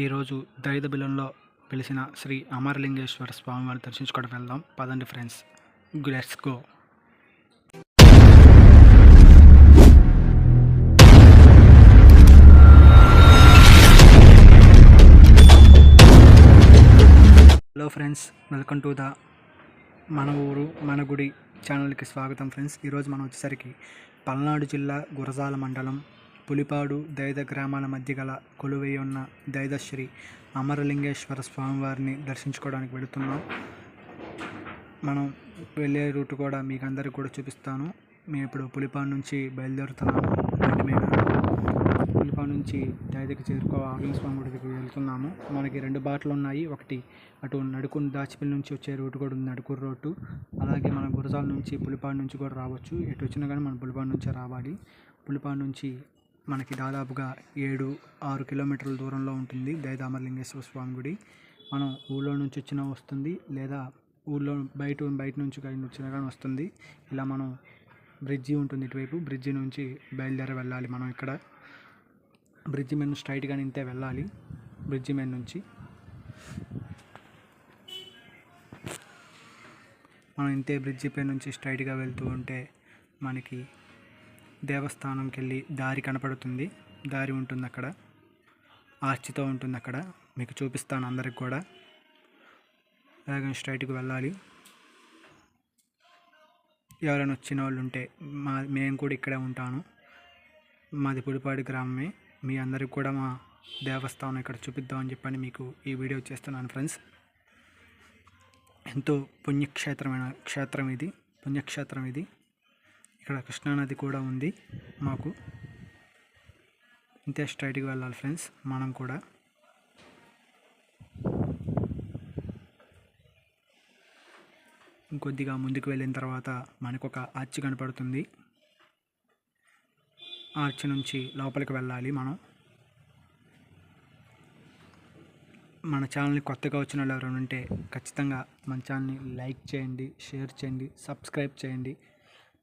ఈరోజు దైదబిలంలో పిలిచిన వెలిసిన శ్రీ అమరలింగేశ్వర స్వామివారిని దర్శించుకోవడం వెళ్దాం. పదండి friends. Let's go hello friends welcome to the మన ఊరు మన గుడి ఛానల్కి స్వాగతం ఫ్రెండ్స్ ఈరోజు మనం వచ్చేసరికి పల్నాడు జిల్లా గురజాల మండలం పులిపాడు దైద గ్రామాల మధ్య గల కొలువై ఉన్న దైద శ్రీ అమరలింగేశ్వర స్వామివారిని దర్శించుకోవడానికి వెళుతున్నాం. మనం వెళ్ళే రూట్ కూడా మీకు అందరికి కూడా చూపిస్తాను. మేము ఇప్పుడు పులిపాడు నుంచి బయలుదేరుతున్నాము. మీద పులిపాడు నుంచి దైదకి చేరుకో ఆగ్నేయ స్వామి గుడికి వెళ్తున్నాము. మనకి రెండు బాటలు ఉన్నాయి. ఒకటి అటు నడుకుని దాచిపల్లి నుంచి వచ్చే రూట్ కూడా ఉంది నడుకూరు రోడ్డు. అలాగే మన గురజాల నుంచి పులిపాడు నుంచి కూడా రావచ్చు. ఎటు వచ్చినా కానీ మనం పులిపాడు నుంచే రావాలి. పులిపాడు నుంచి మనకి దాదాపుగా ఏడు ఆరు కిలోమీటర్ల దూరంలో ఉంటుంది దయదామర్లింగేశ్వర స్వామి గుడి. మనం ఊళ్ళో నుంచి వచ్చినా వస్తుంది లేదా ఊళ్ళో బయట బయట నుంచి కానీ వచ్చినా కానీ వస్తుంది. ఇలా మనం బ్రిడ్జి ఉంటుంది ఇటువైపు బ్రిడ్జి నుంచి బయలుదేరి వెళ్ళాలి మనం ఇక్కడ. బ్రిడ్జి మీద స్ట్రైట్గా ఇంతే వెళ్ళాలి బ్రిడ్జి మీద నుంచి. మనం ఇంతే బ్రిడ్జి పై నుంచి స్ట్రైట్గా వెళ్తూ ఉంటే మనకి దేవస్థానంకి వెళ్ళి దారి కనపడుతుంది. దారి ఉంటుంది అక్కడ ఆర్చితో ఉంటుంది అక్కడ మీకు చూపిస్తాను అందరికి కూడా. అలాగే స్ట్రైట్కి వెళ్ళాలి. ఎవరైనా వచ్చిన వాళ్ళు ఉంటే మా మేము కూడా ఇక్కడే ఉంటాను. మాది పుడిపాడి గ్రామమే. మీ అందరికి కూడా మా దేవస్థానం ఇక్కడ చూపిద్దామని చెప్పని మీకు ఈ వీడియో చేస్తున్నాను ఫ్రెండ్స్. ఎంతో పుణ్యక్షేత్రమైన క్షేత్రం ఇది. పుణ్యక్షేత్రం ఇది. ఇక్కడ కృష్ణానది కూడా ఉంది మాకు. ఇంతే స్ట్రైట్కి వెళ్ళాలి ఫ్రెండ్స్ మనం కూడా. ఇంకొద్దిగా ముందుకు వెళ్ళిన తర్వాత మనకు ఒక ఆర్చి కనపడుతుంది. ఆర్చ్ నుంచి లోపలికి వెళ్ళాలి మనం. మన ఛానల్ని కొత్తగా వచ్చిన వాళ్ళు ఎవరైనా ఉంటే ఖచ్చితంగా మన ఛానల్ని లైక్ చేయండి షేర్ చేయండి సబ్స్క్రైబ్ చేయండి.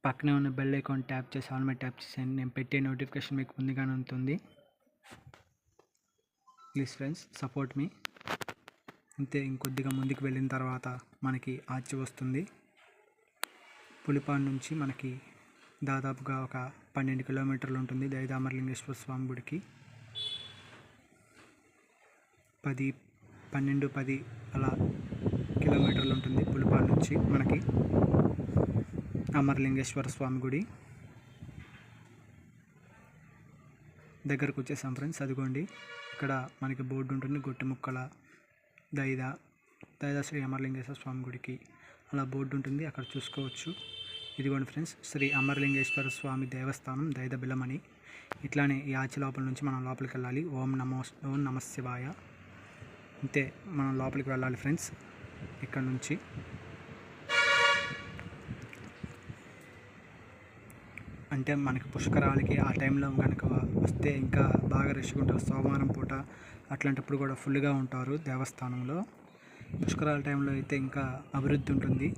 పక్కనే ఉన్న బెల్ ఐకాన్ ట్యాప్ చేసి ఆల్ మీద ట్యాప్ చేసేయండి నేను పెట్టే నోటిఫికేషన్ మీకు ముందుగానే ఉంటుంది. ప్లీజ్ ఫ్రెండ్స్ సపోర్ట్ మీ. అంతే ఇంకొద్దిగా ముందుకు వెళ్ళిన తర్వాత మనకి ఆర్చి వస్తుంది. పులిపాడు నుంచి మనకి దాదాపుగా ఒక పన్నెండు కిలోమీటర్లు ఉంటుంది దయదామర్లింగేశ్వర స్వామి గుడికి. పది పన్నెండు పది అలా కిలోమీటర్లు ఉంటుంది పులిపాడు నుంచి మనకి. అమరలింగేశ్వర స్వామి గుడి. దగ్గరకు వచ్చేసాం ఫ్రెండ్స్ అదిగోండి. ఇక్కడ మనకి బోర్డు ఉంటుంది గొట్టి ముక్కల దైద దైద శ్రీ అమరలింగేశ్వర స్వామి గుడికి. అలా బోర్డు ఉంటుంది అక్కడ చూసుకోవచ్చు. ఇదిగోండి ఫ్రెండ్స్ శ్రీ అమరలింగేశ్వర స్వామి దేవస్థానం దైద బిలమని ఇట్లానే ఈ ఆచి లోపల నుంచి మనం లోపలికి వెళ్ళాలి. ఓం నమో ఓం నమ శివాయ. అంతే మనం లోపలికి వెళ్ళాలి ఫ్రెండ్స్ ఇక్కడ నుంచి. అంటే మనకి పుష్కరాలకి ఆ టైంలో కనుక వస్తే ఇంకా బాగా రష్గా ఉంటారు. సోమవారం పూట అట్లాంటప్పుడు కూడా ఫుల్గా ఉంటారు దేవస్థానంలో. పుష్కరాల టైంలో అయితే ఇంకా అభివృద్ధి ఉంటుంది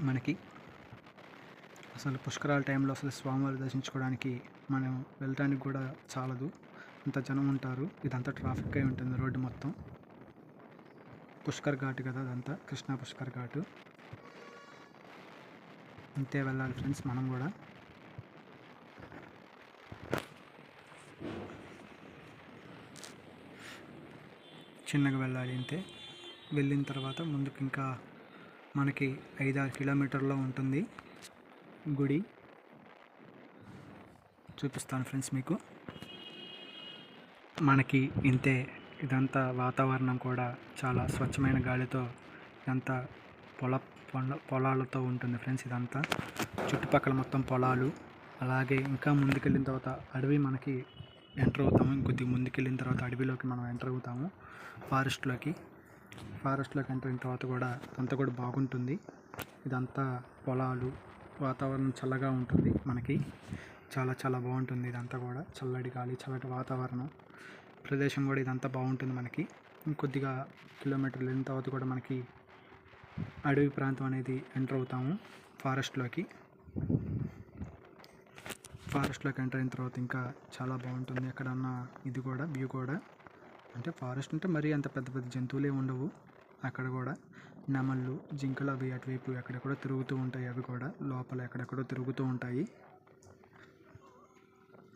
మనకి. అసలు పుష్కరాల టైంలో అసలు స్వామివారి దర్శించుకోవడానికి మనం వెళ్ళడానికి కూడా చాలదు. అంత జనం ఉంటారు. ఇదంతా ట్రాఫిక్ అయి ఉంటుంది రోడ్డు మొత్తం. పుష్కర్ ఘాట్ కదా అదంతా. కృష్ణా పుష్కర్ ఘాటు. అంతే వెళ్ళాలి ఫ్రెండ్స్ మనం కూడా. చిన్నగా వెళ్ళాలి అంతే వెళ్ళిన తర్వాత ముందుకు ఇంకా మనకి ఐదారు కిలోమీటర్లో ఉంటుంది గుడి. చూపిస్తాను ఫ్రెండ్స్ మీకు. మనకి ఇంతే ఇదంతా వాతావరణం కూడా చాలా స్వచ్ఛమైన గాలితో ఇదంతా పొల పొల పొలాలతో ఉంటుంది ఫ్రెండ్స్ ఇదంతా. చుట్టుపక్కల మొత్తం పొలాలు. అలాగే ఇంకా ముందుకెళ్ళిన తర్వాత అడవి మనకి ఎంటర్ అవుతాము. ఇంకొద్దిగా ముందుకెళ్ళిన తర్వాత అడవిలోకి మనం ఎంటర్ అవుతాము. ఫారెస్ట్లోకి. ఫారెస్ట్లోకి ఎంటర్ అయిన తర్వాత కూడా అంతా కూడా బాగుంటుంది. ఇదంతా పొలాలు వాతావరణం చల్లగా ఉంటుంది మనకి. చాలా చాలా బాగుంటుంది ఇదంతా కూడా. చల్లటి గాలి చల్లటి వాతావరణం. ప్రదేశం కూడా ఇదంతా బాగుంటుంది మనకి. ఇంకొద్దిగా కిలోమీటర్లు వెళ్ళిన తర్వాత కూడా మనకి అడవి ప్రాంతం అనేది ఎంటర్ అవుతాము ఫారెస్ట్లోకి. ఫారెస్ట్లోకి ఎంటర్ అయిన తర్వాత ఇంకా చాలా బాగుంటుంది. ఎక్కడన్నా ఇది కూడా వ్యూ కూడా. అంటే ఫారెస్ట్ అంటే మరీ అంత పెద్ద పెద్ద జంతువులే ఉండవు. అక్కడ కూడా నెమళ్ళు జింకలు అవి అటువైపు ఎక్కడెక్కడో తిరుగుతూ ఉంటాయి. అవి కూడా లోపల ఎక్కడెక్కడో తిరుగుతూ ఉంటాయి.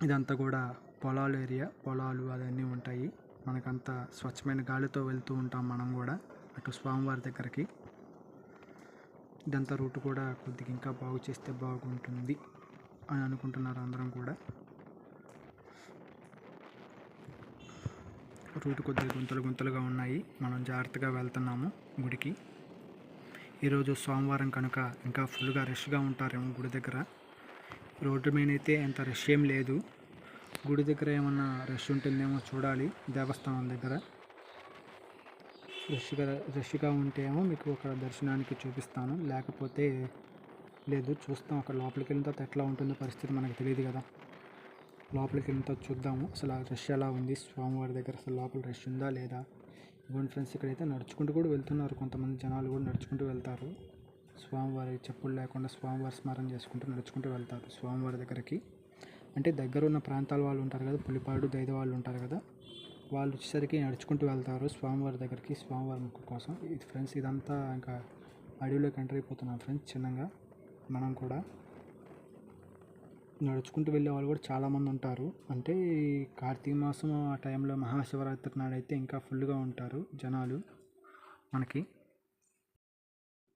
ఇదంతా కూడా పొలాల ఏరియా. పొలాలు అవన్నీ ఉంటాయి. మనకంత స్వచ్ఛమైన గాలితో వెళ్తూ ఉంటాం మనం కూడా అటు స్వామివారి దగ్గరికి. ఇదంతా రూట్ కూడా కొద్దిగా ఇంకా బాగు చేస్తే బాగుంటుంది అని అనుకుంటున్నారు అందరం కూడా. రూట్ కొద్దిగా గుంతలు గుంతలుగా ఉన్నాయి. మనం జాగ్రత్తగా వెళ్తున్నాము గుడికి. ఈరోజు సోమవారం కనుక ఇంకా ఫుల్గా రష్గా ఉంటారేమో గుడి దగ్గర. రోడ్డు మీద అయితే అంత రష్ ఏం లేదు. గుడి దగ్గర ఏమన్నా రష్ ఉంటుందేమో చూడాలి. దేవస్థానం దగ్గర. రష్గా రష్గా ఉంటేమో మీకు అక్కడ దర్శనానికి చూపిస్తాను. లేకపోతే లేదు చూస్తాం. అక్కడ లోపలికి వెళ్ళిన తర్వాత ఎట్లా ఉంటుందో పరిస్థితి మనకు తెలియదు కదా. లోపలికి వెళ్ళిన తర్వాత చూద్దాము. అసలు ఆ రష్ ఎలా ఉంది? స్వామివారి దగ్గర అసలు లోపల రష్ ఉందా లేదా? ఇవ్వండి ఫ్రెండ్స్ ఇక్కడైతే నడుచుకుంటూ కూడా వెళ్తున్నారు కొంతమంది జనాలు కూడా నడుచుకుంటూ వెళ్తారు. స్వామివారి చెప్పులు లేకుండా స్వామివారి స్మరణ చేసుకుంటూ నడుచుకుంటూ వెళ్తారు స్వామివారి దగ్గరికి. అంటే దగ్గర ఉన్న ప్రాంతాల వాళ్ళు ఉంటారు కదా పులిపాడు దైద వాళ్ళు ఉంటారు కదా. వాళ్ళు వచ్చేసరికి నడుచుకుంటూ వెళ్తారు స్వామివారి దగ్గరికి స్వామివారి ముక్కు కోసం. ఇది ఫ్రెండ్స్ ఇదంతా ఇంకా అడవిలోకి ఎంటర్ అయిపోతున్నాం ఫ్రెండ్స్ చిన్నగా. మనం కూడా నడుచుకుంటూ వెళ్ళే వాళ్ళు కూడా చాలామంది ఉంటారు. అంటే కార్తీక మాసం ఆ టైంలో మహాశివరాత్రి నాడైతే ఇంకా ఫుల్గా ఉంటారు జనాలు మనకి.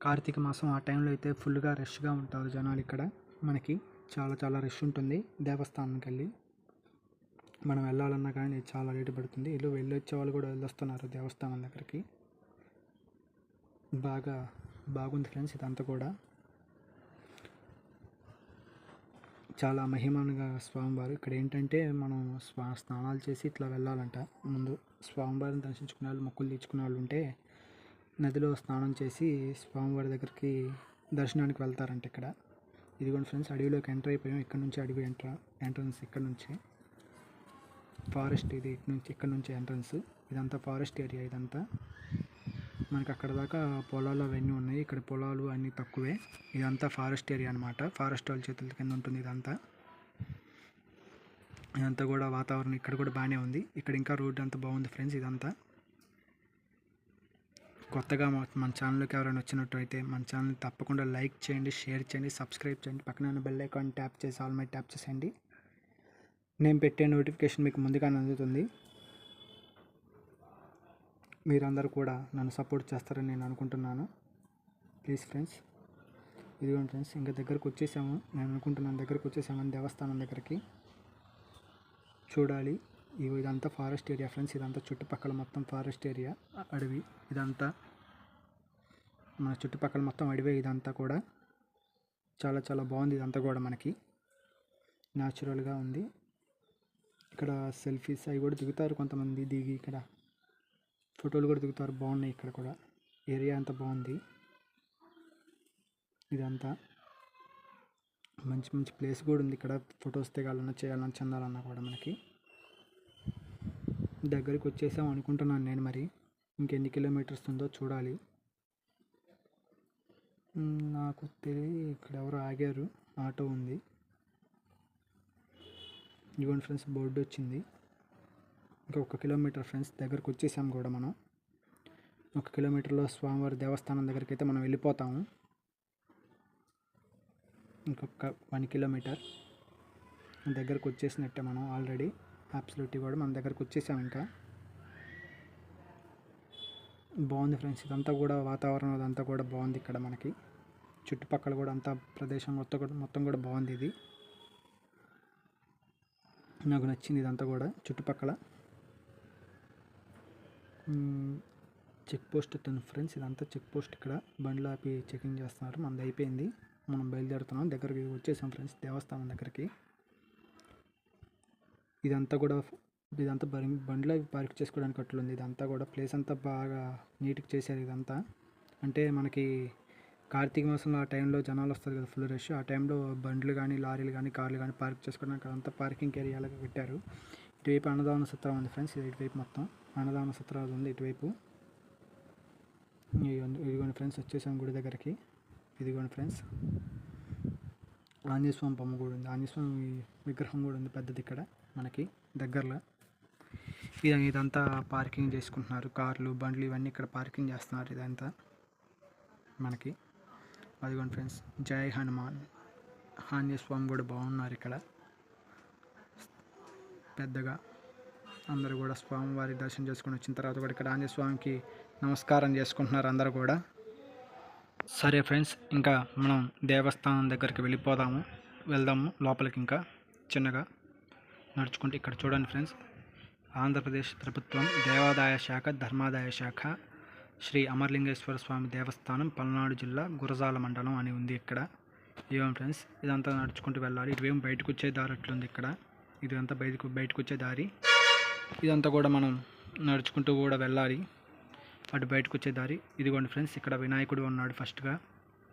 కార్తీక మాసం ఆ టైంలో అయితే ఫుల్గా రష్గా ఉంటారు జనాలు ఇక్కడ మనకి. చాలా చాలా రష్ ఉంటుంది దేవస్థానానికి వెళ్ళి మనం వెళ్ళాలన్నా కానీ చాలా లేట్ పడుతుంది. ఇల్లు వెళ్ళొచ్చే వాళ్ళు కూడా వెళ్ళొస్తున్నారు దేవస్థానం దగ్గరికి. బాగా బాగుంది ఫ్రెండ్స్ ఇదంతా కూడా. చాలా మహిమానుగా స్వామివారు. ఇక్కడ ఏంటంటే మనం స్వా స్నానాలు చేసి ఇట్లా వెళ్ళాలంట. ముందు స్వామివారిని దర్శించుకునే వాళ్ళు మొక్కులు తీర్చుకునే వాళ్ళు ఉంటే నదిలో స్నానం చేసి స్వామివారి దగ్గరికి దర్శనానికి వెళ్తారంట ఇక్కడ. ఇదిగోండి ఫ్రెండ్స్ అడవిలోకి ఎంటర్ అయిపోయాం. ఇక్కడ నుంచి అడవి ఎంట్ర ఎంట్రన్స్ ఇక్కడ నుంచి. ఫారెస్ట్ ఇది ఇటు నుంచి ఇక్కడ నుంచి ఎంట్రన్స్. ఇదంతా ఫారెస్ట్ ఏరియా ఇదంతా. మనకి అక్కడ దాకా పొలాలు అవన్నీ ఉన్నాయి. ఇక్కడ పొలాలు అన్నీ తక్కువే. ఇదంతా ఫారెస్ట్ ఏరియా అనమాట ఫారెస్ట్ వాళ్ళ చేతుల కింద ఉంటుంది ఇదంతా. ఇదంతా కూడా వాతావరణం ఇక్కడ కూడా బాగానే ఉంది. ఇక్కడ ఇంకా రోడ్ అంతా బాగుంది ఫ్రెండ్స్ ఇదంతా. కొత్తగా మన ఛానల్కి ఎవరైనా వచ్చినట్టు అయితే మన ఛానల్ తప్పకుండా లైక్ చేయండి షేర్ చేయండి సబ్స్క్రైబ్ చేయండి. పక్కన బెల్ ఐకాన్ ట్యాప్ చేసి ఆల్ మై ట్యాప్ చేసేయండి. నేను పెట్టే నోటిఫికేషన్ మీకు ముందుగానే అందుతుంది. మీరందరూ కూడా నన్ను సపోర్ట్ చేస్తారని నేను అనుకుంటున్నాను. ప్లీజ్ ఫ్రెండ్స్ ఇదిగోండి ఫ్రెండ్స్ ఇంకా దగ్గరకు వచ్చేసాము. నేను అనుకుంటున్నాను దగ్గరకు వచ్చేసామని దేవస్థానం దగ్గరికి. చూడాలి ఇవి ఇదంతా ఫారెస్ట్ ఏరియా ఫ్రెండ్స్ ఇదంతా చుట్టుపక్కల మొత్తం ఫారెస్ట్ ఏరియా అడవి ఇదంతా మన చుట్టుపక్కల మొత్తం అడవే ఇదంతా కూడా. చాలా చాలా బాగుంది ఇదంతా కూడా మనకి. న్యాచురల్గా ఉంది. ఇక్కడ సెల్ఫీస్ అవి కూడా దిగుతారు కొంతమంది దిగి ఇక్కడ. ఫోటోలు కూడా దిగుతారు. బాగున్నాయి ఇక్కడ కూడా. ఏరియా అంతా బాగుంది. ఇదంతా. మంచి మంచి ప్లేస్ కూడా ఉంది ఇక్కడ. ఫొటోస్ దిగాలన్నా చేయాలన్నా చెందాలన్నా కూడా మనకి. దగ్గరికి వచ్చేసాం అనుకుంటున్నాను నేను మరి. ఇంకెన్ని కిలోమీటర్స్ ఉందో చూడాలి. నాకు తెలియ ఇక్కడ ఎవరు ఆగారు. ఆటో ఉంది. ఇవ్వండి ఫ్రెండ్స్ బోర్డు వచ్చింది. ఇంకా ఒక కిలోమీటర్ ఫ్రెండ్స్ దగ్గరకు వచ్చేసాం కూడా మనం. ఒక కిలోమీటర్లో స్వామివారి దేవస్థానం దగ్గరికి అయితే మనం వెళ్ళిపోతాము. ఇంకొక వన్ కిలోమీటర్. దగ్గరకు వచ్చేసినట్టే మనం ఆల్రెడీ. అబ్సల్యూట్లీ కూడా మన దగ్గరకు వచ్చేసాం ఇంకా. బాగుంది ఫ్రెండ్స్ ఇదంతా కూడా వాతావరణం అదంతా కూడా బాగుంది ఇక్కడ మనకి. చుట్టుపక్కల కూడా అంతా ప్రదేశం మొత్తం కూడా మొత్తం కూడా బాగుంది ఇది. నాకు నచ్చింది ఇదంతా కూడా చుట్టుపక్కల. చెక్ పోస్ట్ తను ఫ్రెండ్స్ ఇదంతా చెక్ పోస్ట్ ఇక్కడ. బండ్లు ఆపి చెకింగ్ చేస్తున్నారు. మనది అయిపోయింది. మనం బయలుదేరుతున్నాం. దగ్గరికి వచ్చేసాం ఫ్రెండ్స్ దేవస్థానం దగ్గరికి. ఇదంతా కూడా ఇదంతా బరి బండ్లు అవి పార్క్ చేసుకోవడానికి అట్లుంది. ఇదంతా కూడా ప్లేస్ అంతా బాగా నీట్గా చేశారు ఇదంతా. అంటే మనకి కార్తీక మాసంలో ఆ టైంలో జనాలు వస్తారు కదా ఫుల్ రష్ ఆ టైంలో బండ్లు కానీ లారీలు కానీ కార్లు కానీ పార్క్ చేసుకోవడానికి అదంతా పార్కింగ్ ఏరియాలుగా పెట్టారు. ఇటువైపు అన్నదాన సత్రం ఉంది ఫ్రెండ్స్ ఇది ఇటువైపు మొత్తం. అన్నదాన సత్రాలు ఉంది ఇటువైపు. ఇదిగోండి ఇదిగోండి ఫ్రెండ్స్ వచ్చేసాం గుడి దగ్గరికి. ఇదిగోండి ఫ్రెండ్స్ ఆంజనేయస్వామి బొమ్మ కూడా ఉంది. ఆంజనేయస్వామి విగ్రహం కూడా ఉంది పెద్దది ఇక్కడ మనకి దగ్గరలో. ఇది ఇదంతా పార్కింగ్ చేసుకుంటున్నారు. కార్లు బండ్లు ఇవన్నీ ఇక్కడ పార్కింగ్ చేస్తున్నారు ఇదంతా మనకి. అదిగోండి ఫ్రెండ్స్ జై హనుమాన్. ఆంజనేయ స్వామి కూడా బాగున్నారు ఇక్కడ. పెద్దగా అందరూ కూడా స్వామివారి దర్శనం చేసుకుని వచ్చిన తర్వాత కూడా ఇక్కడ ఆంజనేయ స్వామికి నమస్కారం చేసుకుంటున్నారు అందరూ కూడా. సరే ఫ్రెండ్స్ ఇంకా మనం దేవస్థానం దగ్గరికి వెళ్ళిపోదాము. వెళ్దాము లోపలికి ఇంకా చిన్నగా నడుచుకుంటే ఇక్కడ చూడండి ఫ్రెండ్స్. ఆంధ్రప్రదేశ్ ప్రభుత్వం దేవాదాయ శాఖ ధర్మాదాయ శాఖ శ్రీ అమర్లింగేశ్వర స్వామి దేవస్థానం పల్నాడు జిల్లా గురజాల మండలం అని ఉంది ఇక్కడ. ఏం ఫ్రెండ్స్ ఇదంతా నడుచుకుంటూ వెళ్ళాలి. ఇటువేం బయటకు వచ్చే దారి అట్లుంది ఇక్కడ. ఇదంతా బయటకు బయటకు వచ్చే దారి. ఇదంతా కూడా మనం నడుచుకుంటూ కూడా వెళ్ళాలి. అటు బయటకు వచ్చే దారి. ఇదిగోండి ఫ్రెండ్స్ ఇక్కడ వినాయకుడు ఉన్నాడు ఫస్ట్గా.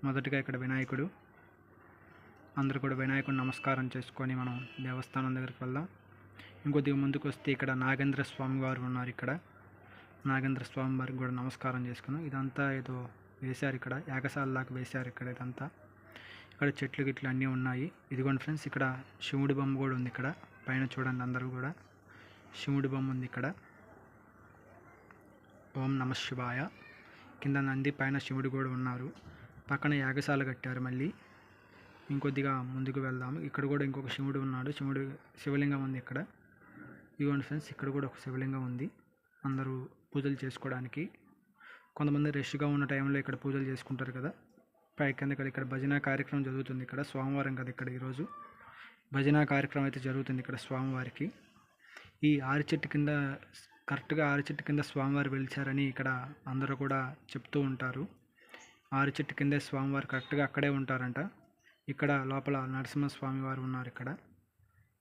మొదటగా ఇక్కడ వినాయకుడు. అందరూ కూడా వినాయకుడు నమస్కారం చేసుకొని మనం దేవస్థానం దగ్గరికి వెళ్దాం. ఇంకొద్దిగా ముందుకు వస్తే ఇక్కడ నాగేంద్ర స్వామి వారు ఉన్నారు ఇక్కడ. నాగేంద్ర స్వామి వారికి కూడా నమస్కారం చేసుకున్నాం. ఇదంతా ఏదో వేశారు ఇక్కడ యాగశాలలాగా వేశారు ఇక్కడ ఇదంతా. ఇక్కడ చెట్లు గిట్లు అన్నీ ఉన్నాయి. ఇదిగోండి ఫ్రెండ్స్ ఇక్కడ శివుడి బొమ్మ కూడా ఉంది ఇక్కడ. పైన చూడండి అందరూ కూడా. శివుడి బొమ్మ ఉంది ఇక్కడ. ఓం నమ శివాయ. కింద నంది పైన శివుడు కూడా ఉన్నారు. పక్కన యాగశాల కట్టారు మళ్ళీ. ఇంకొద్దిగా ముందుకు వెళ్దాము. ఇక్కడ కూడా ఇంకొక శివుడు ఉన్నాడు. శివుడు శివలింగం ఉంది ఇక్కడ. ఇదిగోండి ఫ్రెండ్స్ ఇక్కడ కూడా ఒక శివలింగం ఉంది. అందరూ పూజలు చేసుకోవడానికి. కొంతమంది రష్గా ఉన్న టైంలో ఇక్కడ పూజలు చేసుకుంటారు కదా. పై కింద ఇక్కడ ఇక్కడ భజన కార్యక్రమం జరుగుతుంది ఇక్కడ సోమవారం కదా ఇక్కడ ఈరోజు. భజన కార్యక్రమం అయితే జరుగుతుంది ఇక్కడ స్వామివారికి. ఈ ఆరు చెట్టు కింద కరెక్ట్గా ఆరు చెట్టు కింద స్వామివారు వెలిచారని ఇక్కడ అందరూ కూడా చెప్తూ ఉంటారు. ఆరు చెట్టు కిందే స్వామివారు కరెక్ట్గా అక్కడే ఉంటారంట. ఇక్కడ లోపల నరసింహస్వామి వారు ఉన్నారు ఇక్కడ.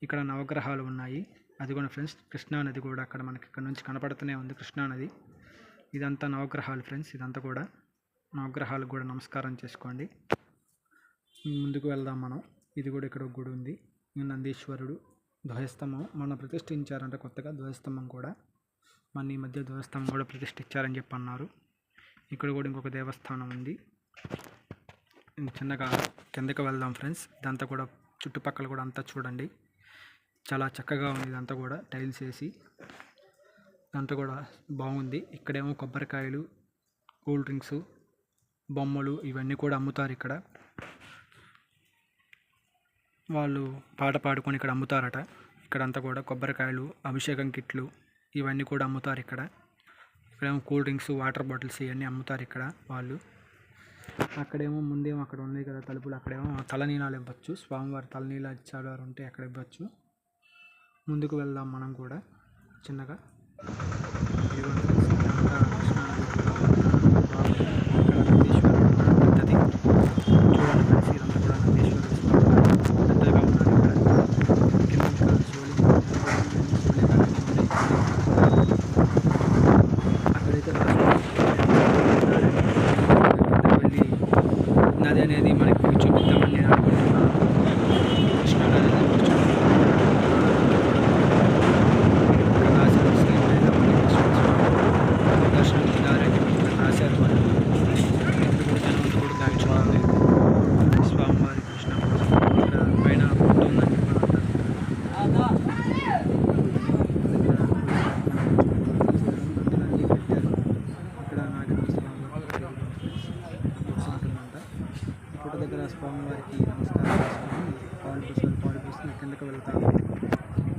ఇక్కడ నవగ్రహాలు ఉన్నాయి. అది కూడా ఫ్రెండ్స్ కృష్ణానది కూడా అక్కడ మనకి ఇక్కడ నుంచి కనపడుతూనే ఉంది. కృష్ణా నది. ఇదంతా నవగ్రహాలు ఫ్రెండ్స్ ఇదంతా కూడా నవగ్రహాలకు కూడా నమస్కారం చేసుకోండి. ముందుకు వెళ్దాం మనం. ఇది కూడా ఇక్కడ ఒక గుడి ఉంది. నందీశ్వరుడు ధ్వజస్తంభం మనం ప్రతిష్ఠించారంట కొత్తగా ధ్వజస్తంభం కూడా. మన ఈ మధ్య ధ్వజస్తంభం కూడా ప్రతిష్ఠించారని చెప్పి అన్నారు ఇక్కడ కూడా ఇంకొక దేవస్థానం ఉంది. చిన్నగా కిందకి వెళ్దాం ఫ్రెండ్స్. ఇదంతా కూడా చుట్టుపక్కల కూడా అంతా చూడండి. చాలా చక్కగా ఉంది ఇదంతా కూడా టైల్స్ వేసి. ఇదంతా కూడా బాగుంది. ఇక్కడేమో కొబ్బరికాయలు కూల్ డ్రింక్స్ బొమ్మలు ఇవన్నీ కూడా అమ్ముతారు ఇక్కడ. వాళ్ళు పాట పాడుకొని ఇక్కడ అమ్ముతారట. ఇక్కడంతా కూడా కొబ్బరికాయలు అభిషేకం కిట్లు ఇవన్నీ కూడా అమ్ముతారు ఇక్కడ. ఇక్కడేమో కూల్ డ్రింక్స్ వాటర్ బాటిల్స్ ఇవన్నీ అమ్ముతారు ఇక్కడ వాళ్ళు. అక్కడేమో ముందేమో అక్కడ ఉంది కదా తలుపులు అక్కడేమో తలనీలాలు ఇవ్వచ్చు. స్వామివారి తలనీలా ఇచ్చేవారు ఉంటే అక్కడ ఇవ్వచ్చు. ముందుకు వెళ్దాం మనం కూడా. చిన్నగా ఇదిగోండి friends, ఇదంతా కృష్ణానది బాగుంది. ఇక్కడ నందీశ్వరుడు ఉన్నాడు పెద్దది చూడండి ఫ్రెండ్స్ ఇదంతా కూడా నందీశ్వరుడు స్వామి పెద్దగా ఉన్నారు ఇక్కడ కింద ఇంకా శివలింగం శివలింగాలు ఉన్నాయి. అక్కడైతే వెళ్ళి నది అనేది మనకి చూపిద్దామని నేను అనుకుంటున్నాను కృష్ణా నది అనేది మనకి చూపిద్దాం. ఇక్కడ రాశారు శ్రీ వేదమణికేశ్వర స్వామి దర్శనం దారని ఇక్కడ రాశారు వాళ్ళు ఇక్కడ కూడా జనం కూడా దాన్ని చూడాలి స్వామివారి కృష్ణ ఇక్కడ పైన ఫోటో ఉందని చెప్పాను ఇక్కడ నాగేంద్ర స్వామి వారి బుక్స్ ఉంటుందంట ఫోటో దగ్గర స్వామివారికి నమస్కారం చేసుకొని పాలు పోసుకొని పాలు పోసుకొని వెళ్తారు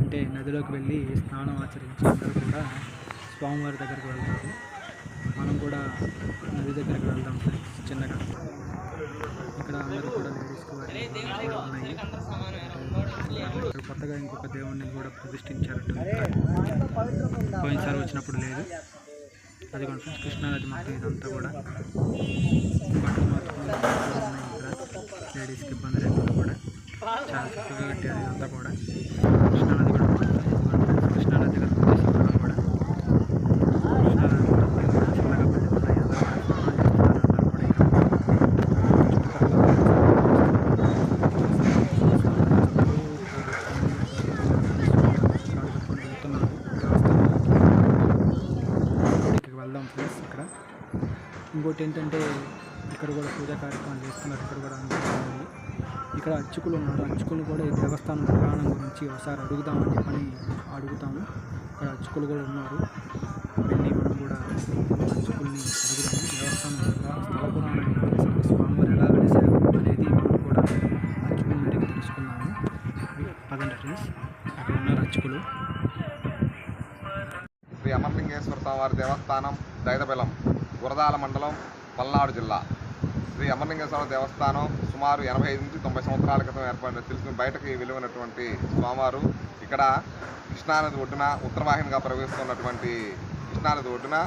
అంటే నదిలోకి వెళ్ళి స్నానం ఆచరించి అందరూ కూడా స్వామివారి దగ్గరికి వెళ్తారు. మనం కూడా నది దగ్గరికి వెళ్దాం సార్ చిన్నగా. ఇక్కడ అందరూ కూడా లేడీస్కి ఉన్నాయి. కొత్తగా ఇంకొక దేవుణ్ణి కూడా ప్రతిష్ఠించారట పోయినసారి వచ్చినప్పుడు లేదు. అది కూడా కృష్ణానది మొత్తం ఇదంతా కూడా. బట్టలు మాత్రం ఇక్కడ. లేడీస్కి ఇబ్బంది లేకుండా చాలా చక్కగా కట్టారు ఇదంతా కూడా. కృష్ణానది కూడా కృష్ణానది కూడా కృష్ణానది కూడా చిన్నగా వెళ్దాం ఫ్రెండ్స్ ఇక్కడ ఇంకోటి ఏంటంటే ఇక్కడ అర్చకులు ఉన్నారు. అర్చకులు కూడా ఈ దేవస్థానం పురాణం గురించి ఒకసారి అడుగుదామని చెప్పని అడుగుతాము. ఇక్కడ అర్చకులు కూడా ఉన్నారు. వెళ్ళి మనం కూడా అర్చకుల్ని అడుగుదాము. దేవస్థానం స్థల పురాణం స్వామివారు ఎలా వెలిసారు అనేది మనం కూడా అర్చకుల్ని అడిగి తెలుసుకుందాము. పదండి ఫ్రెండ్స్. అక్కడ ఉన్నారు అర్చకులు. శ్రీ అమర్లింగేశ్వర స్వామివారి దేవస్థానం దైదబెలం గురదాల మండలం పల్నాడు జిల్లా. శ్రీ స్వామి దేవస్థానం సుమారు ఎనభై ఐదు నుంచి తొంభై సంవత్సరాల క్రితం ఏర్పడిన తెలుసుకుని బయటకి విలువైనటువంటి స్వామివారు. ఇక్కడ కృష్ణానది ఒడ్డున ఉత్తరవాహినిగా ప్రవహిస్తున్నటువంటి కృష్ణానది ఒడ్డున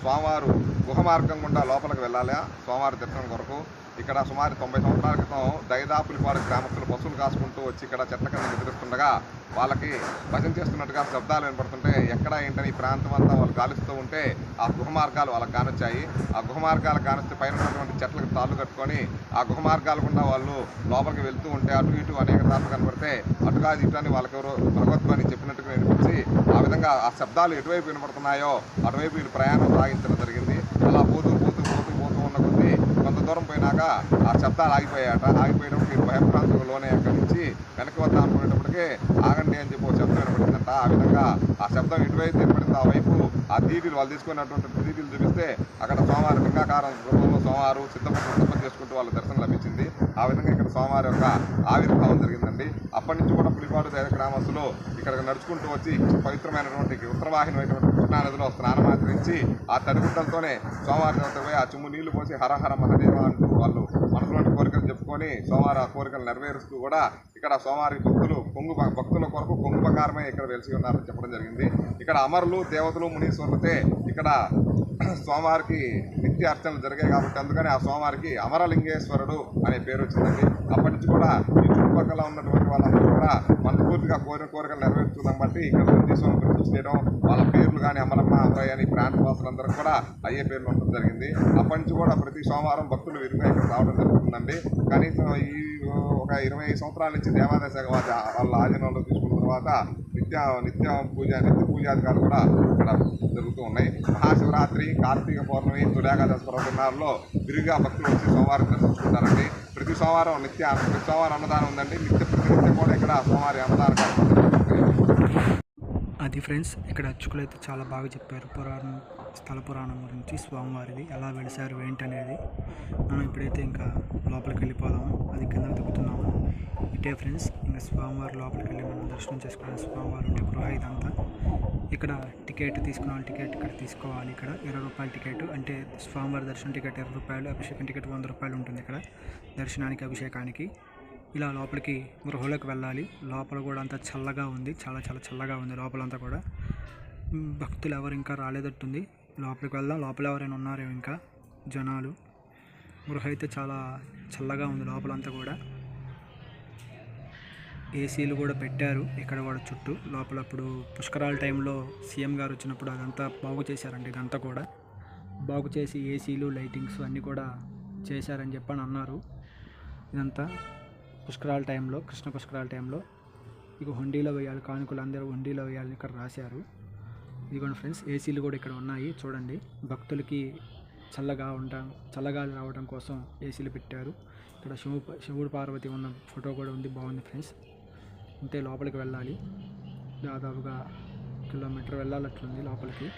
స్వామివారు గుహ మార్గం గుండా లోపలికి వెళ్ళాలి. స్వామివారి దర్శనం కొరకు ఇక్కడ సుమారు తొంభై సంవత్సరాల క్రితం దైదాపులిపాడు గ్రామస్తులు పశువులు కాసుకుంటూ వచ్చి ఇక్కడ చెట్ల కింద నిద్రిస్తుండగా వాళ్ళకి భజన చేస్తున్నట్టుగా శబ్దాలు వినపడుతుంటే ఎక్కడ ఏంటని ఈ ప్రాంతం అంతా వాళ్ళు గాలిస్తూ ఉంటే ఆ గుహ మార్గాలు వాళ్ళకి కానొచ్చాయి. ఆ గుహ మార్గాలు కానొస్తే పైన ఉన్నటువంటి చెట్లకు తాళ్ళు కట్టుకొని ఆ గుహ మార్గాలు గుండా వాళ్ళు లోపలికి వెళ్తూ ఉంటే అటు ఇటు అనేక సార్లు కనపడితే అటుగా ఇటు అని వాళ్ళకి ఎవరో భగవద్గు అని చెప్పినట్టుగా వినిపించి ఆ విధంగా ఆ శబ్దాలు ఎటువైపు వినపడుతున్నాయో అటువైపు వీళ్ళు ప్రయాణం సాగించడం జరిగింది. అలా పోతూ పోతూ పోతూ కొంత దూరం పోయినాక ఆ శబ్దాలు ఆగిపోయాయట. ఆగిపోయినప్పుడు వీళ్ళు భయభ్రాంతులకు లోనే అక్కడి నుంచి వెనక్కి వద్దాం అనుకునేటప్పటికే ఆగండి అని చెప్పి శబ్దం వినపడిందంట. ఆ విధంగా ఆ శబ్దం ఎటువైతే వినపడిందో ఆ వైపు ఆ దీటులు వాళ్ళు తీసుకున్నటువంటి దీటులు చూపిస్తే అక్కడ సోమవారం లింగాకారం రూపంలో సోమవారం సిద్ధపడి సిద్ధం చేసుకుంటూ వాళ్ళ దర్శనం లభించింది. ఆ విధంగా ఇక్కడ సోమవారం యొక్క ఆవిర్భావం జరిగిందండి. అప్పటి నుంచి కూడా పులిపాడు దగ్గర గ్రామస్తులు ఇక్కడ నడుచుకుంటూ వచ్చి పవిత్రమైనటువంటి ఉత్తరవాహిని నదిలో స్నానం స్నానమాచరించి ఆ తడిగుడ్డలతోనే సోమవారం పోయి ఆ చుమ్ము నీళ్ళు పోసి హరహర మహదేవ అంటూ వాళ్ళు మనసులోని కోరికలు చెప్పుకొని సోమవారం ఆ కోరికలు నెరవేరుస్తూ కూడా ఇక్కడ సోమవారి భక్తులు కొంగు భక్తుల కొరకు కొంగు ప్రకారమే ఇక్కడ వెలిసి ఉన్నారని చెప్పడం జరిగింది. ఇక్కడ అమరులు దేవతలు మునీశ్వరులతే ఇక్కడ సోమవారికి నిత్య అర్చనలు జరిగాయి కాబట్టి అందుకని ఆ సోమవారికి అమరలింగేశ్వరుడు అనే పేరు వచ్చిందండి. అప్పటి నుంచి కూడా ఈ చుట్టుపక్కల ఉన్నటువంటి వాళ్ళందరూ కూడా మనస్ఫూర్తిగా కోరిన కోరికలు నెరవేర్చుకుందాం బట్టి ఇక్కడ నందీశ్వరం గురించి చేయడం వాళ్ళ పేర్లు కానీ అమరమ్మ అమరయ్య అని ప్రాంత వాసులందరూ కూడా అయ్యే పేర్లు ఉండడం జరిగింది. అప్పటి నుంచి కూడా ప్రతి సోమవారం భక్తులు విరిగా ఇక్కడ రావడం జరుగుతుందండి. కనీసం ఈ ఒక ఇరవై సంవత్సరాల నుంచి దేవాదాయ శాఖ వాళ్ళ ఆధీనంలో తీసుకుంటారు తర్వాత నిత్య నిత్య పూజ నిత్య పూజాధికారులు కూడా ఇక్కడ జరుగుతూ ఉన్నాయి. మహాశివరాత్రి కార్తీక పౌర్ణమి తులాగాదశ పర్వదినాల్లో విరిగా భక్తులు వచ్చి సోమవారం దర్శించుకుంటారండి. ప్రతి సోమవారం నిత్య ప్రతి సోమవారం అన్నదానం ఉందండి. నిత్య ప్రతి నిత్యం కూడా ఇక్కడ సోమవారి అన్నదాన కార్యక్రమం అది ఫ్రెండ్స్ ఇక్కడ అర్చకులు అయితే చాలా బాగా చెప్పారు. పురాణం స్థల పురాణం గురించి స్వామివారిది ఎలా వెలిసారు ఏంటి అనేది మనం ఇప్పుడైతే ఇంకా లోపలికి వెళ్ళిపోదాము అది కింద దిగుతున్నాము ఇటే ఫ్రెండ్స్ ఇంకా స్వామివారి లోపలికి వెళ్ళి మనం దర్శనం చేసుకోవాలి స్వామివారి ఉండే గృహ ఇదంతా. ఇక్కడ టికెట్ తీసుకున్న టికెట్ ఇక్కడ తీసుకోవాలి. ఇక్కడ ఇరవై రూపాయల టికెట్ అంటే స్వామివారి దర్శనం టికెట్ ఇరవై రూపాయలు అభిషేకం టికెట్ వంద రూపాయలు ఉంటుంది ఇక్కడ దర్శనానికి అభిషేకానికి. ఇలా లోపలికి గృహలోకి వెళ్ళాలి. లోపల కూడా అంతా చల్లగా ఉంది. చాలా చాలా చల్లగా ఉంది లోపలంతా కూడా. భక్తులు ఎవరు ఇంకా రాలేదట్టుంది. లోపలికి వెళ్దాం. లోపల ఎవరైనా ఉన్నారో ఇంకా? జనాలు. గృహ అయితే చాలా చల్లగా ఉంది లోపలంతా కూడా. ఏసీలు కూడా పెట్టారు ఇక్కడ కూడా చుట్టూ. లోపల అప్పుడు పుష్కరాల టైంలో సీఎం గారు వచ్చినప్పుడు అదంతా బాగు చేశారండి ఇదంతా కూడా. బాగు చేసి ఏసీలు లైటింగ్స్ అన్నీ కూడా చేశారని చెప్పని అన్నారు. ఇదంతా పుష్కరాల టైంలో కృష్ణ పుష్కరాల టైంలో. ఇక హుండీలో వేయాలి కానుకలు అందరూ హుండీలో వేయాలని ఇక్కడ రాశారు. ఇదిగోండి ఫ్రెండ్స్ ఏసీలు కూడా ఇక్కడ ఉన్నాయి. చూడండి భక్తులకి చల్లగా ఉండడం చల్లగాలి రావడం కోసం ఏసీలు పెట్టారు. ఇక్కడ శివు శివుడు పార్వతి ఉన్న ఫోటో కూడా ఉంది బాగుంది ఫ్రెండ్స్. అంతే లోపలికి వెళ్ళాలి. దాదాపుగా కిలోమీటర్ వెళ్ళాలట్లుంది లోపలికి.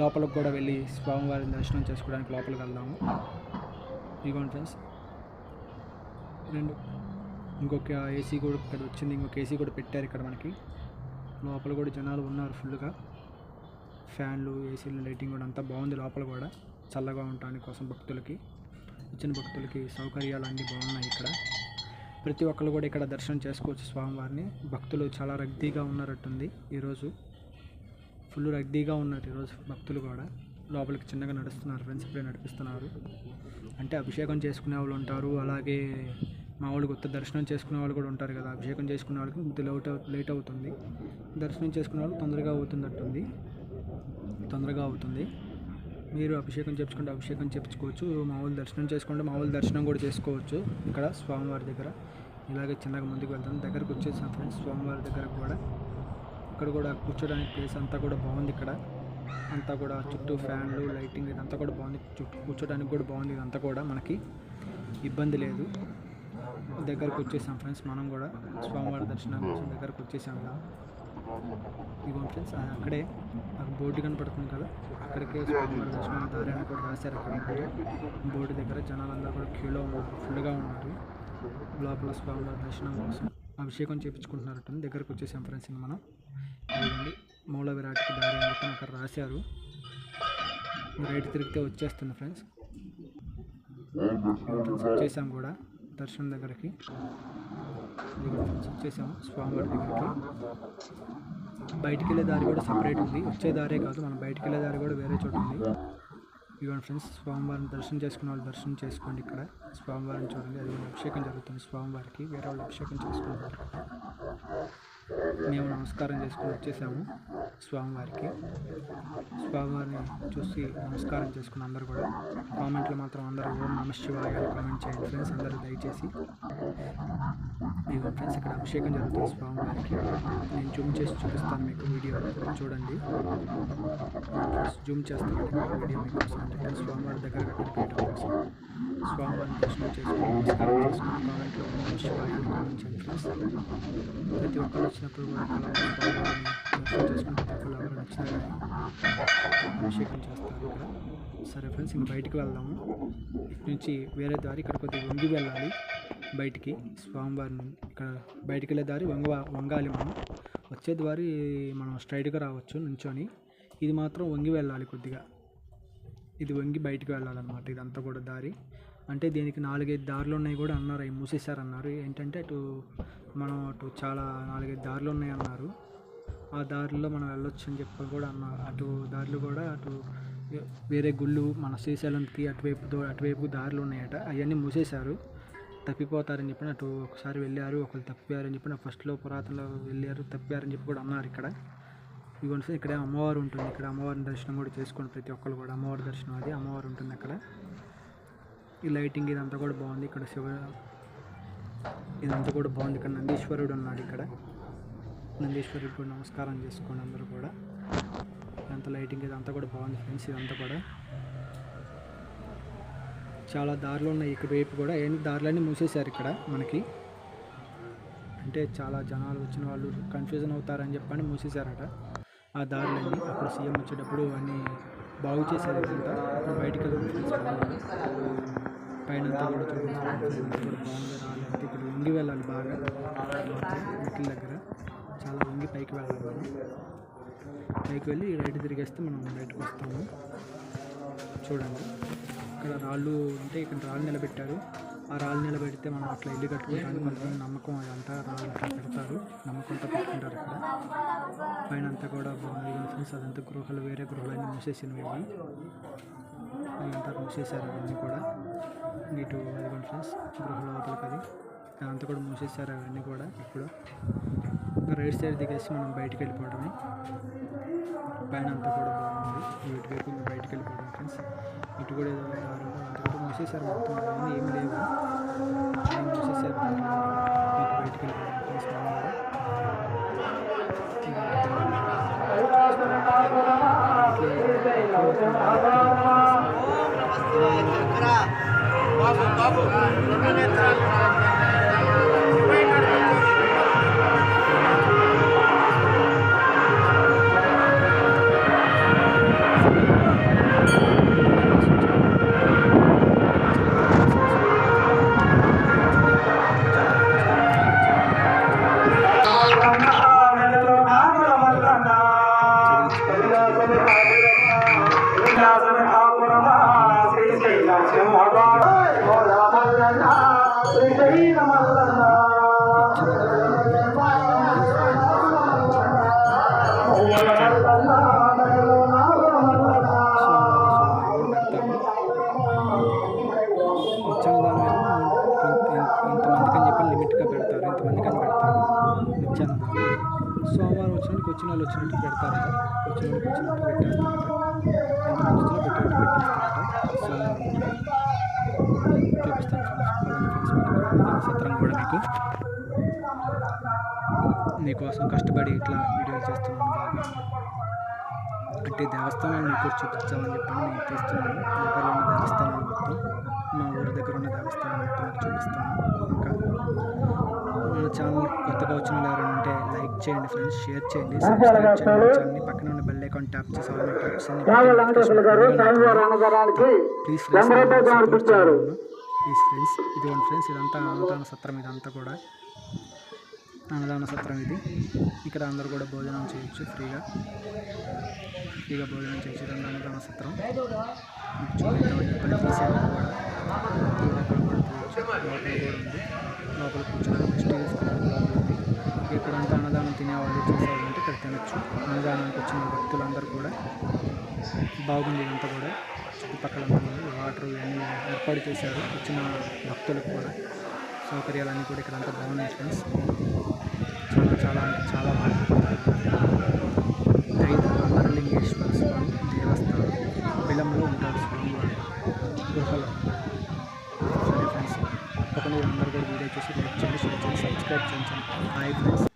లోపలికి కూడా వెళ్ళి స్వామివారిని దర్శనం చేసుకోవడానికి లోపలికి వెళ్దాము. ఇదిగోండి ఫ్రెండ్స్ రెండు ఇంకొక ఏసీ కూడా ఇక్కడ వచ్చింది ఇంకొక ఏసీ కూడా పెట్టారు ఇక్కడ మనకి. లోపల కూడా జనాలు ఉన్నారు ఫుల్గా ఫ్యాన్లు ఏసీలు లైటింగ్ కూడా అంతా బాగుంది లోపల కూడా. చల్లగా ఉండటానికి కోసం భక్తులకి వచ్చిన భక్తులకి సౌకర్యాలు అన్నీ బాగున్నాయి ఇక్కడ. ప్రతి ఒక్కరు కూడా ఇక్కడ దర్శనం చేసుకోవచ్చు స్వామివారిని. భక్తులు చాలా రద్దీగా ఉన్నారట్టుంది ఈరోజు. ఫుల్ రద్దీగా ఉన్నారు ఈరోజు భక్తులు కూడా. లోపలికి చిన్నగా నడుస్తున్నారు ఫ్రెండ్స్ ఇప్పుడే నడిపిస్తున్నారు. అంటే అభిషేకం చేసుకునే వాళ్ళు ఉంటారు అలాగే మామూలు కొత్త దర్శనం చేసుకునే వాళ్ళు కూడా ఉంటారు కదా. అభిషేకం చేసుకునే వాళ్ళకి కొద్ది లేట్ లేట్ అవుతుంది. దర్శనం చేసుకునే వాళ్ళు తొందరగా అవుతున్నట్టుంది. తొందరగా అవుతుంది. మీరు అభిషేకం చేపించుకుంటే అభిషేకం చేపించుకోవచ్చు. మామూలు దర్శనం చేసుకుంటే మామూలు దర్శనం కూడా చేసుకోవచ్చు. ఇక్కడ స్వామివారి దగ్గర ఇలాగే చిన్నగా ముందుకు వెళ్తాం. దగ్గరకు వచ్చేసాం ఫ్రెండ్స్. స్వామివారి దగ్గర కూడా ఇక్కడ కూడా కూర్చోడానికి ప్లేస్ అంతా కూడా బాగుంది ఇక్కడ. అంతా కూడా చుట్టూ ఫ్యాన్లు లైటింగ్ ఇదంతా కూడా బాగుంది. చుట్టూ కూర్చోడానికి కూడా బాగుంది ఇదంతా కూడా మనకి. ఇబ్బంది లేదు. దగ్గరకు వచ్చేసాం ఫ్రెండ్స్. మనం కూడా స్వామివారి దర్శనం కోసం దగ్గరకు వచ్చేసాం. ఇలా ఇదిగో ఫ్రెండ్స్ అక్కడే బోర్డు కనపడుతుంది కదా? అక్కడికే స్వామివారి దర్శనం దారి అని కూడా రాశారు అక్కడ బోర్డు దగ్గర జనాలందరూ కూడా క్యూలో ఉన్నారు ఫుల్గా ఉన్నారు. లోపల స్వామివారి దర్శనం కోసం అభిషేకం చేయించుకుంటున్నారట దగ్గరకు వచ్చేసాం ఫ్రెండ్స్ మనం. ఇదిగోండి మూల విరాట్కి దారి అని అక్కడ రాశారు. రైట్ తిరిగితే వచ్చేస్తుంది ఫ్రెండ్స్. ఫ్రెండ్స్ వచ్చేసాం కూడా దర్శనం దగ్గరికి. చెక్ చేసాము స్వామివారి దగ్గరికి. బయటికి వెళ్ళే దారి కూడా సపరేట్ ఉంది. వచ్చే దారే కాదు మనం బయటికి వెళ్ళే దారి కూడా వేరే చోట ఉంది. ఇవ్వండి ఫ్రెండ్స్ స్వామివారిని దర్శనం చేసుకున్న వాళ్ళు దర్శనం చేసుకోండి ఇక్కడ. స్వామివారిని చూడండి అది అభిషేకం జరుగుతుంది స్వామివారికి వేరే వాళ్ళు అభిషేకం చేసుకుంటారు. మేము నమస్కారం చేసుకుని వచ్చేసాము స్వామివారికి. స్వామివారిని చూసి నమస్కారం చేసుకుని అందరూ కూడా కామెంట్లో మాత్రం అందరూ ఓం నమ శివాయ కామెంట్ చేయండి ఫ్రెండ్స్ అందరూ దయచేసి. ఇదిగో ఫ్రెండ్స్ ఇక్కడ అభిషేకం జరుగుతుంది స్వామివారికి. నేను జూమ్ చేసి చూపిస్తాను మీకు వీడియో. చూడండి. జూమ్ చేస్తాను. వీడియో మీకు స్వామివారి దగ్గర కట్టిపోయడం స్వామివారిని దర్శనం చేసుకుని నమస్కారం చేసుకుని కామెంట్లో ఫ్రెండ్స్ ప్రతి ఒక్కరు వచ్చినప్పుడు కూడా స్వామివారిని దర్శనం చేసుకుని ప్రతి ఎవరు నచ్చినా కానీ అభిషేకం చేస్తారు ఇక్కడ సరే ఫ్రెండ్స్ ఇంక బయటికి వెళ్దాము ఇటు నుంచి వేరే దారి ఇక్కడ కొద్దిగా వంగి వెళ్ళాలి బయటికి స్వామివారిని ఇక్కడ బయటికి వెళ్ళే దారి వంగ వంగాలి మనం వచ్చే దారి మనం స్ట్రైట్గా రావచ్చు నుంచొని ఇది మాత్రం వంగి వెళ్ళాలి కొద్దిగా ఇది వంగి బయటికి వెళ్ళాలన్నమాట ఇదంతా కూడా దారి అంటే దీనికి నాలుగైదు దారులు ఉన్నాయి కూడా అన్నారు అవి మూసేశారు అన్నారు. ఏంటంటే అటు మనం అటు చాలా నాలుగైదు దారులు ఉన్నాయి అన్నారు. ఆ దారిలో మనం వెళ్ళొచ్చు అని చెప్పి కూడా అన్నారు. అటు దారులు కూడా అటు వేరే గుళ్ళు మన శ్రీశైలంకి అటువైపు అటువైపు దారులు ఉన్నాయట. అవన్నీ మూసేశారు. తప్పిపోతారని చెప్పి అటు ఒకసారి వెళ్ళారు ఒకరు తప్పిపోయారని చెప్పి ఫస్ట్లో పురాతనలో వెళ్ళారు తప్పారని చెప్పి కూడా అన్నారు ఇక్కడ. ఇదిగోండి సార్ ఇక్కడ అమ్మవారు ఉంటుంది. ఇక్కడ అమ్మవారిని దర్శనం కూడా చేసుకోండి ప్రతి ఒక్కరు కూడా అమ్మవారి దర్శనం అది అమ్మవారు ఉంటుంది అక్కడ. ఈ లైటింగ్ ఇదంతా కూడా బాగుంది. ఇక్కడ శివ ఇదంతా కూడా బాగుంది. ఇక్కడ నందీశ్వరుడు ఉన్నాడు ఇక్కడ. నందీశ్వరుడు కూడా నమస్కారం చేసుకోండి అందరూ కూడా. ఇదంతా లైటింగ్ ఇదంతా కూడా బాగుంది ఫ్రెండ్స్ ఇదంతా కూడా. చాలా దారులు ఉన్నాయి ఇక్కడ వైపు కూడా. ఏం దారులన్నీ మూసేశారు ఇక్కడ మనకి. అంటే చాలా జనాలు వచ్చిన వాళ్ళు కన్ఫ్యూజన్ అవుతారని చెప్పని మూసేశారట. ఆ దారులన్నీ అప్పుడు సీఎం వచ్చేటప్పుడు అన్నీ బాగు చేశారు ఇదంతా. అప్పుడు బయటికి వెళ్ళి పైన అంతా కూడా చూడండి ఇదంతా బాగుంది రాలేదు ఇక్కడ వంగి వెళ్ళాలి బాగా. మెట్ల దగ్గర. చాలా వంగి పైకి వెళ్ళాలి మనం. పైకి వెళ్ళి రైట్ తిరిగేస్తే మనం బయటకు వస్తాము. చూడండి. ఇక్కడ రాళ్ళు అంటే ఇక్కడ రాళ్ళు నిలబెట్టారు. ఆ రాళ్ళు నిలబెడితే మనం అట్లా ఇల్లు కట్టుకుంటానికి కొంతమంది నమ్మకం అదంతా రాళ్ళు అట్లా పెడతారు. నమ్మకంతో పెట్టుకుంటారు ఇక్కడ. పైన అంతా కూడా బాగుంది. ఫ్రెండ్స్ అదంతా గృహాలు వేరే గృహాలన్నీ మూసేసినవి ఇవి. అంతా మూసేశారు అవన్నీ కూడా. ఇటు అదిగోండి ఫ్రెండ్స్ గృహ లోపలికి అది అదంతా కూడా మూసేస్తారు అవన్నీ కూడా ఇప్పుడు రైట్ సైడ్ దిగేసి మనం బయటకు వెళ్ళిపోవడమే పైన అంతా కూడా బాగుంది ఇటు వైపు ఇంకా బయటికి వెళ్ళిపోవడం ఫ్రెండ్స్ ఇటు కూడా ఏదో దారి అంతా కూడా మూసేసారు మొత్తం అవన్నీ ఏం లేవు మూసేసారు మూసేశారు ఇటు బయటికి వెళ్ళిపోవడం ఫ్రెండ్స్ మనం కూడా Vamos, joga na. వాళ్ళు వచ్చినట్టు పెడతారు వచ్చిన వాళ్ళకి వచ్చినట్టు పెట్టేస్తారట. ఎంతమంది వచ్చినా పెట్టేట్టు చూపిస్తాను సత్రం కూడా మీకు మీకోసం కష్టపడి ఇట్లా వీడియోలు చేస్తున్నాను బాగా అంటే దేవస్థానాలు మీకు చూపించామని చెప్పి నేను తీస్తున్నాను. దగ్గరలో ఉన్న దేవస్థానాలు మొత్తం. మా ఊరి దగ్గర ఉన్న దేవస్థానం మొత్తం చూపిస్తాను. ఇంకా మన ఛానల్ కొత్తగా వచ్చిన వాళ్ళు ఉంటే లైక్ చేయండి ఫ్రెండ్స్ షేర్ చేయండి. సబ్స్క్రైబ్ చేయండి ఛానల్ని పక్కన ఉన్న బెల్ ఐకాన్ ట్యాప్ చేసి all please friends please friends ఇదిగోండి ఫ్రెండ్స్ ఇదంతా అన్నదాన సత్రం ఇదంతా కూడా. అన్నదాన సత్రం ఇది. ఇక్కడ అందరూ కూడా భోజనం చేయొచ్చు ఫ్రీగా. ఫ్రీగా భోజనం చేయొచ్చు. ఇదంతా అన్నదాన సత్రం. తీసాను కూడా. కూడా ఉంది. లోపల కూర్చోడానికి స్టీల్ ఇక్కడ అంతా అన్నదానం తినేవాళ్ళు చూసేవాళ్ళు అంటే ఇక్కడ తినచ్చు. అన్నదానానికి వచ్చిన భక్తులందరూ కూడా బాగుంది ఇదంతా కూడా. చుట్టుపక్కల వాటర్ ఇవన్నీ ఏర్పాటు చేశారు వచ్చిన భక్తులకు కూడా. సౌకర్యాలన్నీ కూడా ఇక్కడంతా బాగున్నాయి ఫ్రెండ్స్. చాలా చాలా అంటే చాలా బాగుంది. స్వామి. సబ్స్క్రైబ్ చేయించండి బాయ్ ఫ్రెండ్స్